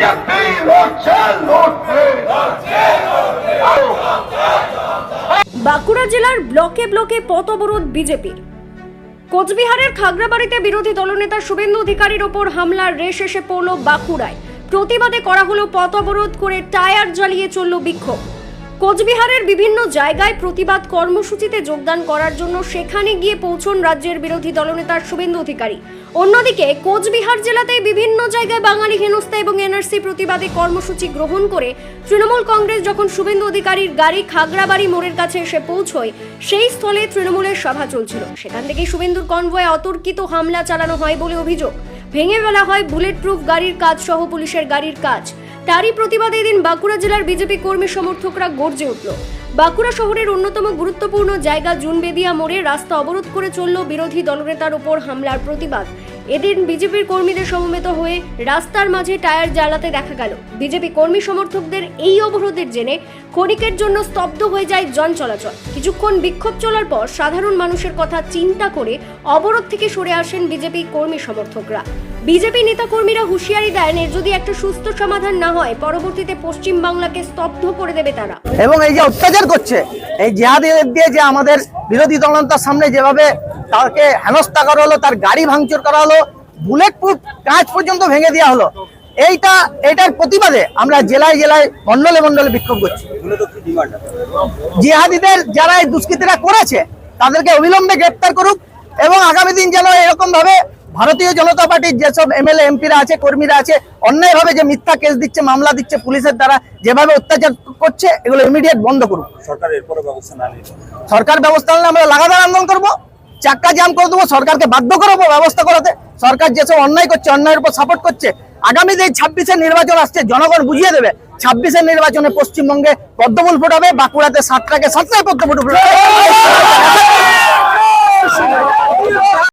BJP লড়ছে লড়ছে বাঁকুড়া জেলার ব্লকে ব্লকে পথ অবরোধ বিজেপির। কোচবিহারের খাগড়াবাড়িতে বিরোধী দলনেতা শুভেন্দু অধিকারীর ওপর হামলার রেশ এসে পড়ল বাঁকুড়ায়। প্রতিবাদে করা হলো পথ অবরোধ করে টায়ার জ্বালিয়ে চলল বিক্ষোভ। কোচবিহারের বিভিন্ন জায়গায় প্রতিবাদ কর্মসূচিতে যোগদান করার জন্য সেখানে গিয়ে পৌঁছন রাজ্যের বিরোধী দলনেতা শুভেন্দু অধিকারী। অন্যদিকে, কোচবিহার জেলাতে বিভিন্ন জায়গায় বাঙালি হেনস্থা এবং এনআরসি প্রতিবাদে কর্মসূচি গ্রহণ করে তৃণমূল কংগ্রেস যখন শুভেন্দু অধিকারীর গাড়ি খাগড়াবাড়ি মোড়ের কাছে এসে পৌঁছয়, সেই স্থলে তৃণমূলের সভা চলছিল। সেখান থেকে শুভেন্দুর কনভয়ে অতর্কিত হামলা চালানো হয় বলে অভিযোগ। ভেঙে ফেলা হয় বুলেট প্রুফ গাড়ির কাজ সহ পুলিশের গাড়ির কাজ। তারই প্রতিবাদে এদিন বাঁকুড়া জেলার বিজেপি কর্মী সমর্থকরা গর্জে উঠল। বাঁকুড়া শহরের অন্যতম গুরুত্বপূর্ণ জায়গা জুনবেদিয়া মোড়ে রাস্তা অবরোধ করে চলল বিরোধী দলনেতার ওপর হামলার প্রতিবাদ। এদিন বিজেপির কর্মীদের সমবেত হয়ে রাস্তার মাঝে টায়ার জ্বালাতে দেখা গেল। বিজেপি কর্মী সমর্থকদের এই অবরোধের জেনে ক্ষণিকের জন্য স্তব্ধ হয়ে যায় জন চলাচল। কিছুক্ষণ বিক্ষোভ চলার পর সাধারণ মানুষের কথা চিন্তা করে অবরোধ থেকে সরে আসেন বিজেপি কর্মী সমর্থকরা। বিজেপি নেতাকর্মীরা হুঁশিয়ারি দেন, এর যদি একটা সুস্থ সমাধান না হয়, পরবর্তীতে পশ্চিম বাংলাকে স্তব্ধ করে দেবে তারা। এবং এই যে অত্যাচার করছে, এই জেহাদিদের দিয়ে যে আমাদের বিরোধী দলনেতার সামনে যেভাবে তাকে হেনস্থা করা হলো তার গাড়ি ভাঙচুর করা হলো বুলেট প্রুফ কাঁচ পর্যন্ত ভেঙে দেওয়া হলো। এইটা এটার প্রতিবাদে আমরা জেলায় জেলায় মন্ডলে মন্ডলে বিক্ষোভ করছি। জিহাদিদের যারা এই দুষ্কৃতীরা করেছে তাদেরকে অবিলম্বে গ্রেপ্তার করুক এবং আগামী দিন যেন এরকম ভাবে ভারতীয় জনতা পার্টির যেসব এমএলএ এমপিরা আছে কর্মীরা আছে অন্যায়ভাবে যে মিথ্যা কেস দিচ্ছে মামলা দিচ্ছে পুলিশের দ্বারা যেভাবে অত্যাচার করছে এগুলো ইমিডিয়েট বন্ধ করুক। সরকার ব্যবস্থা না সরকার ব্যবস্থা নিলে আমরা লাগাতার আন্দোলন করব। চাক্কা জাম করে দেবো, সরকারকে বাধ্য করাবো ব্যবস্থা করাতে। সরকার যেসব অন্যায় করছে, অন্যায়ের উপর সাপোর্ট করছে, আগামী যে ছাব্বিশের নির্বাচন আসছে, জনগণ বুঝিয়ে দেবে ছাব্বিশের নির্বাচনে পশ্চিমবঙ্গে পদ্মফুল ফোটাবে, বাঁকুড়াতে সাতটাকে সাতটায় পদ্মফুল ফোটাবে।